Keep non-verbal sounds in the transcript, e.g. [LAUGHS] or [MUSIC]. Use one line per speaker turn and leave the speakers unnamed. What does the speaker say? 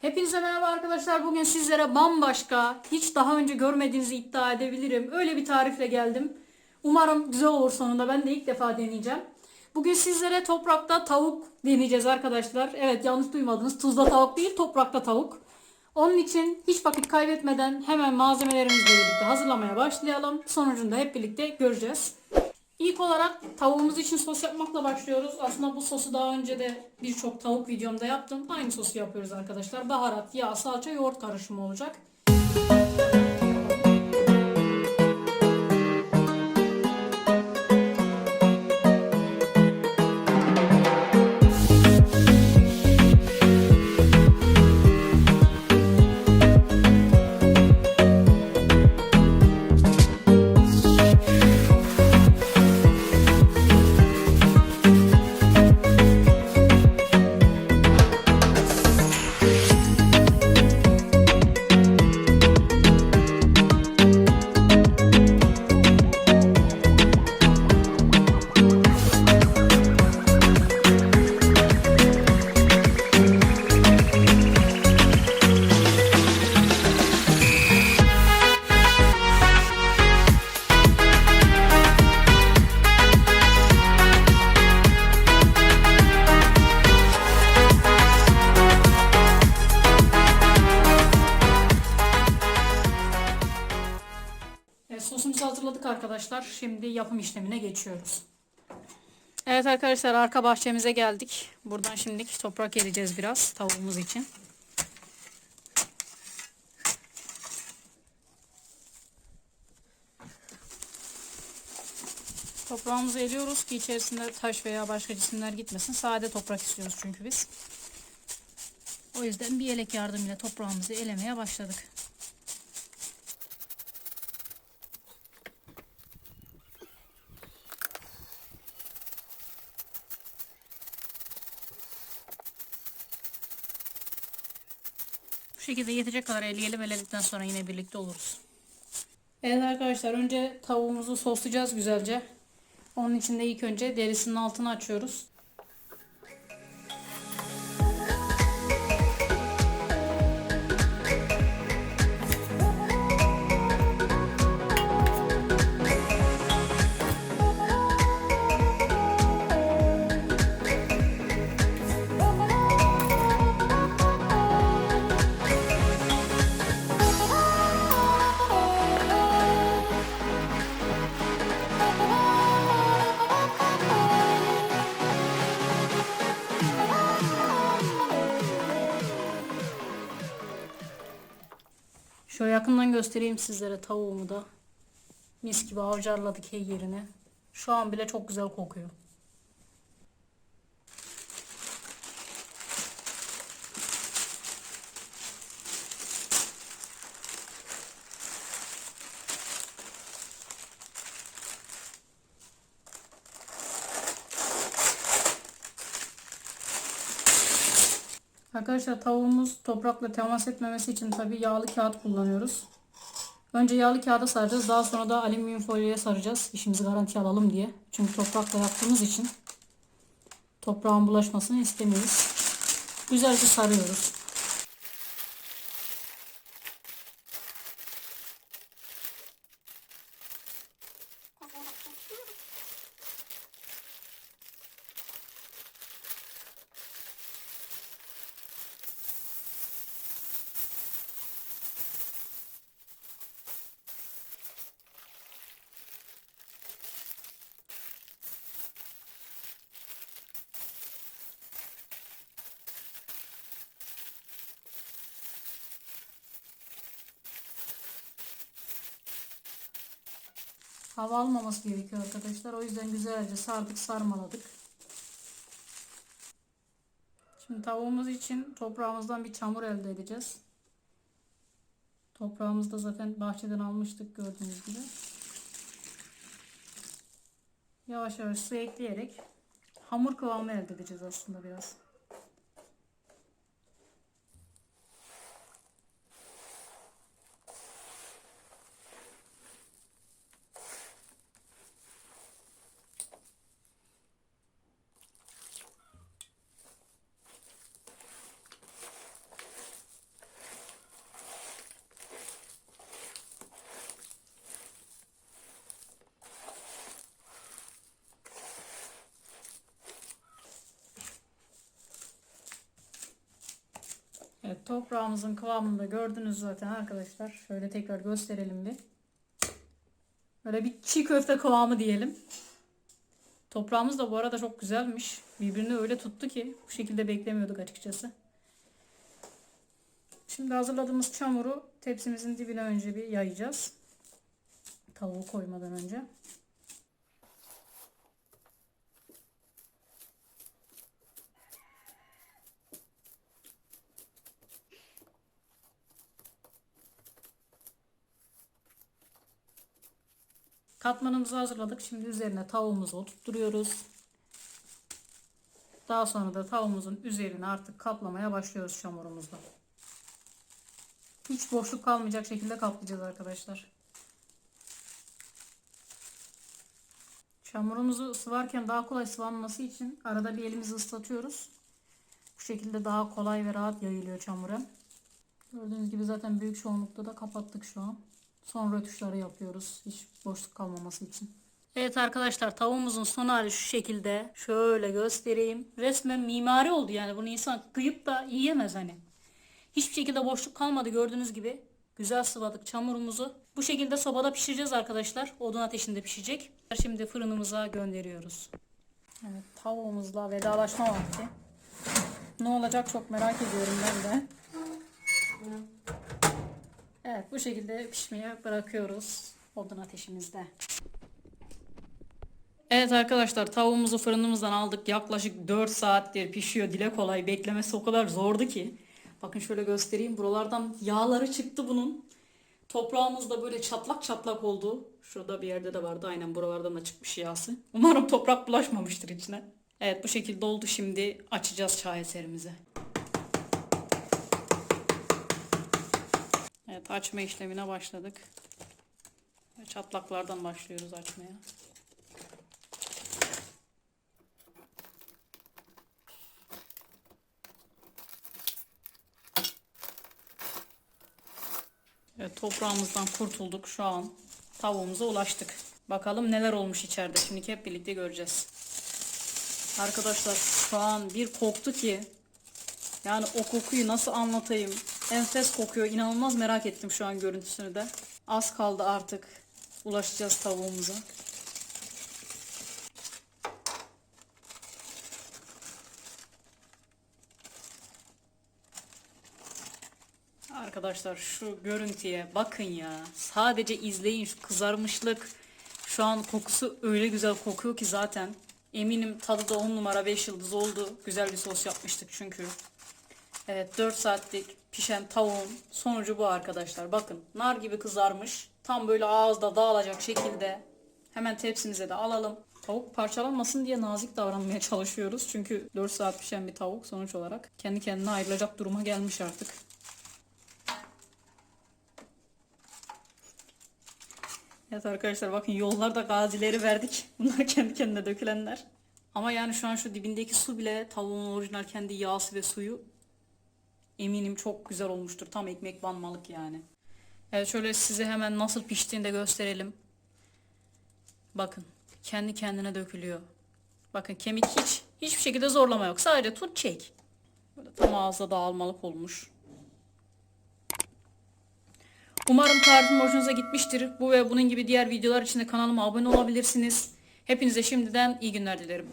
Hepinize merhaba arkadaşlar. Bugün sizlere bambaşka, hiç daha önce görmediğinizi iddia edebilirim. Öyle bir tarifle geldim. Umarım güzel olur sonunda. Ben de ilk defa deneyeceğim. Bugün sizlere toprakta tavuk deneyeceğiz arkadaşlar. Evet yanlış duymadınız. Tuzla tavuk değil, toprakta tavuk. Onun için hiç vakit kaybetmeden hemen malzemelerimizle birlikte hazırlamaya başlayalım. Sonucunda hep birlikte göreceğiz. İlk olarak tavuğumuz için sos yapmakla başlıyoruz. Aslında bu sosu daha önce de birçok tavuk videomda yaptım. Aynı sosu yapıyoruz arkadaşlar. Baharat, yağ, salça, yoğurt karışımı olacak. Evet, sosumuzu hazırladık arkadaşlar. Şimdi yapım işlemine geçiyoruz. Evet arkadaşlar arka bahçemize geldik. Buradan şimdilik toprak ereceğiz biraz tavuğumuz için. Toprağımızı eliyoruz ki içerisinde taş veya başka cisimler gitmesin. Sade toprak istiyoruz çünkü biz. O yüzden bir elek yardımıyla toprağımızı elemeye başladık. Şekilde yetecek kadar eleyelim. Eledikten sonra yine birlikte oluruz. Evet arkadaşlar önce tavuğumuzu soslayacağız güzelce. Onun için de ilk önce derisinin altını açıyoruz. Şöyle yakından göstereyim sizlere tavuğumu da. Mis gibi avcarladık her yerine. Şu an bile çok güzel kokuyor. Arkadaşlar tavuğumuz toprakla temas etmemesi için tabi yağlı kağıt kullanıyoruz. Önce yağlı kağıda saracağız. Daha sonra da alüminyum folyoya saracağız. İşimizi garanti alalım diye. Çünkü toprakla yaptığımız için toprağın bulaşmasını istemiyoruz. Güzelce sarıyoruz. Hava almaması gerekiyor arkadaşlar. O yüzden güzelce sardık sarmaladık. Şimdi tavuğumuz için toprağımızdan bir çamur elde edeceğiz. Toprağımızı da zaten bahçeden almıştık gördüğünüz gibi. Yavaş yavaş su ekleyerek hamur kıvamı elde edeceğiz aslında biraz. Evet toprağımızın kıvamını da gördünüz zaten arkadaşlar. Şöyle tekrar gösterelim bir. Böyle bir çiğ köfte kıvamı diyelim. Toprağımız da bu arada çok güzelmiş. Birbirini öyle tuttu ki bu şekilde beklemiyorduk açıkçası. Şimdi hazırladığımız çamuru tepsimizin dibine önce bir yayacağız. Tavuğu koymadan önce. Katmanımızı hazırladık. Şimdi üzerine tavuğumuzu oturtturuyoruz. Daha sonra da tavuğumuzun üzerine artık kaplamaya başlıyoruz çamurumuzla. Hiç boşluk kalmayacak şekilde kaplayacağız arkadaşlar. Çamurumuzu sıvarken daha kolay sıvanması için arada bir elimizi ıslatıyoruz. Bu şekilde daha kolay ve rahat yayılıyor çamura. Gördüğünüz gibi zaten büyük çoğunlukta da kapattık şu an. Son rötuşları yapıyoruz. Hiç boşluk kalmaması için. Evet arkadaşlar tavuğumuzun son hali şu şekilde. Şöyle göstereyim. Resmen mimari oldu yani. Bunu insan kıyıp da yiyemez hani. Hiçbir şekilde boşluk kalmadı gördüğünüz gibi. Güzel sıvadık çamurumuzu. Bu şekilde sobada pişireceğiz arkadaşlar. Odun ateşinde pişecek. Şimdi fırınımıza gönderiyoruz. Evet tavuğumuzla vedalaşma vakti. Ne olacak çok merak ediyorum ben de. Evet bu şekilde pişmeye bırakıyoruz odun ateşimizde. Evet arkadaşlar tavuğumuzu fırınımızdan aldık. Yaklaşık 4 saattir pişiyor. Dile kolay. Beklemesi o kadar zordu ki. Bakın şöyle göstereyim. Buralardan yağları çıktı bunun. Toprağımız da böyle çatlak çatlak oldu. Şurada bir yerde de vardı. Aynen buralardan da çıkmış yağsı. Umarım toprak bulaşmamıştır içine. Evet bu şekilde oldu. Şimdi açacağız şaheserimizi. Açma işlemine başladık. Çatlaklardan başlıyoruz açmaya. Evet, toprağımızdan kurtulduk. Şu an tavuğumuza ulaştık. Bakalım neler olmuş içeride. Şimdi hep birlikte göreceğiz. Arkadaşlar şu an bir koktu ki yani o kokuyu nasıl anlatayım? Enfes kokuyor. İnanılmaz merak ettim şu an görüntüsünü de. Az kaldı artık. Ulaşacağız tavuğumuza. Arkadaşlar şu görüntüye bakın ya. Sadece izleyin şu kızarmışlık. Şu an kokusu öyle güzel kokuyor ki zaten. Eminim tadı da 10 numara 5 yıldız oldu. Güzel bir sos yapmıştık çünkü. Evet 4 saatlik pişen tavuğun sonucu bu arkadaşlar. Bakın nar gibi kızarmış. Tam böyle ağızda dağılacak şekilde. Hemen tepsimize de alalım. Tavuk parçalanmasın diye nazik davranmaya çalışıyoruz. Çünkü 4 saat pişen bir tavuk sonuç olarak kendi kendine ayrılacak duruma gelmiş artık. Evet arkadaşlar bakın yollarda gazileri verdik. [LAUGHS] Bunlar kendi kendine dökülenler. Ama yani şu an şu dibindeki su bile tavuğun orijinal kendi yağsı ve suyu eminim çok güzel olmuştur. Tam ekmek banmalık yani. Evet şöyle size hemen nasıl piştiğini de gösterelim. Bakın kendi kendine dökülüyor. Bakın kemik hiç hiçbir şekilde zorlama yok. Sadece tut çek. Böyle tam ağızda dağılmalık olmuş. Umarım tarifim hoşunuza gitmiştir. Bu ve bunun gibi diğer videolar için de kanalıma abone olabilirsiniz. Hepinize şimdiden iyi günler dilerim.